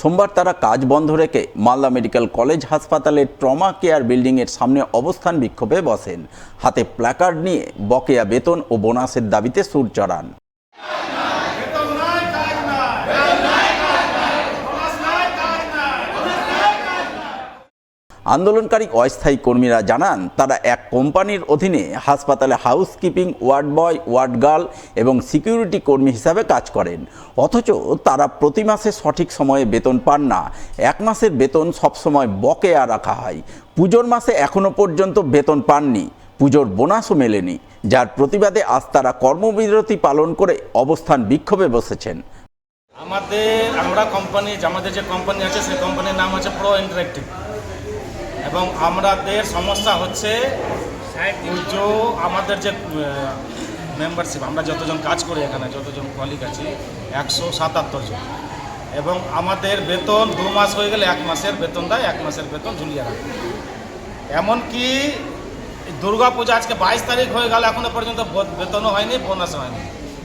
সোমবার তারা কাজ বন্ধ রেখে মালদা মেডিকেল কলেজ হাসপাতালের ট্রমা কেয়ার বিল্ডিংয়ের সামনে অবস্থান বিক্ষোভে বসেন। হাতে প্ল্যাকার্ড নিয়ে বকেয়া বেতন ও বোনাসের দাবিতে সুর চড়ান। আন্দোলনকারী অস্থায়ী কর্মীরা জানান, তারা এক কোম্পানির অধীনে হাসপাতালে housekeeping ward boy ward girl এবং সিকিউরিটি কর্মী হিসাবে কাজ করেন। অথচ তারা প্রতি মাসে সঠিক সময়ে বেতন পান না। এক মাসের বেতন সবসময় বকেয়া রাখা হয়। পুজোর মাসে এখনও পর্যন্ত বেতন পাননি। পুজোর বোনাসও মেলেনি, যার প্রতিবাদে আজ তারা কর্মবিরতি পালন করে অবস্থান বিক্ষোভে বসেছেন। আমাদের আমরা কোম্পানি আমাদের যে কোম্পানি আছে, সেই কোম্পানির নাম হচ্ছে প্রো ইন্টারেক্টিভ এবং আমাদের সমস্যা হচ্ছে পুজো আমাদের যে মেম্বারশিপ আমরা যতজন কাজ করি এখানে, যতজন কলিগ আছি, একশো সাতাত্তর জন। এবং আমাদের বেতন দু মাস হয়ে গেলে এক মাসের বেতন দেয়, এক মাসের বেতন ঝুলিয়ে রাখে। এমনকি দুর্গা পূজা আজকে বাইশ তারিখ হয়ে গেল, এখনও পর্যন্ত বেতনও হয়নি বোনাসও হয়নি।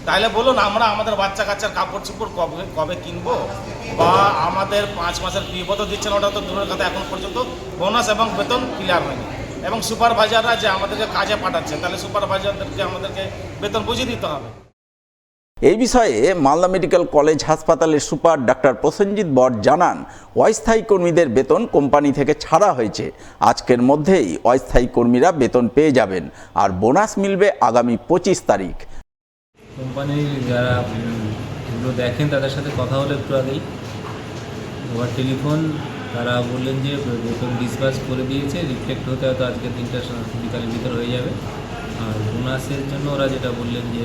তাহলে বলুন, আমরা আমাদের বাচ্চা কাচ্চার কাপড় চোপড় কবে কবে কিনবো? বা আমাদের পাঁচ মাসের বিপদ দিচ্ছেন, ওটা তো দূরের কথা, এখন পর্যন্ত বোনাস এবং বেতন ক্লিয়ার হয়নি। এবং সুপারভাইজাররা যে আমাদেরকে কাজে পাঠাচ্ছে তাহলে সুপারভাইজারদেরকে আমাদেরকে বেতন বুঝিয়ে দিতে হবে। এই বিষয়ে মালদা মেডিকেল কলেজ হাসপাতালের সুপার ডাক্তার প্রসেনজিৎ বর জানান, অস্থায়ী কর্মীদের বেতন কোম্পানি থেকে ছাড়া হয়েছে। আজকের মধ্যেই অস্থায়ী কর্মীরা বেতন পেয়ে যাবেন, আর বোনাস মিলবে আগামী পঁচিশ তারিখ। কোম্পানির যারা এগুলো দেখেন, তাদের সাথে কথা হলো একটু আগেই। ওভার টেলিফোন, তারা বললেন যে বেতন ডিসবাস করে দিয়েছে রিফ্লেক্ট হতে হয়তো আজকের দিনটা বিকালের ভিতর হয়ে যাবে। আর বোনাসের জন্য ওরা যেটা বললেন যে,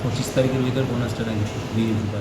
পঁচিশ তারিখের ভিতর বোনাসটা নাকি দিয়ে দিতে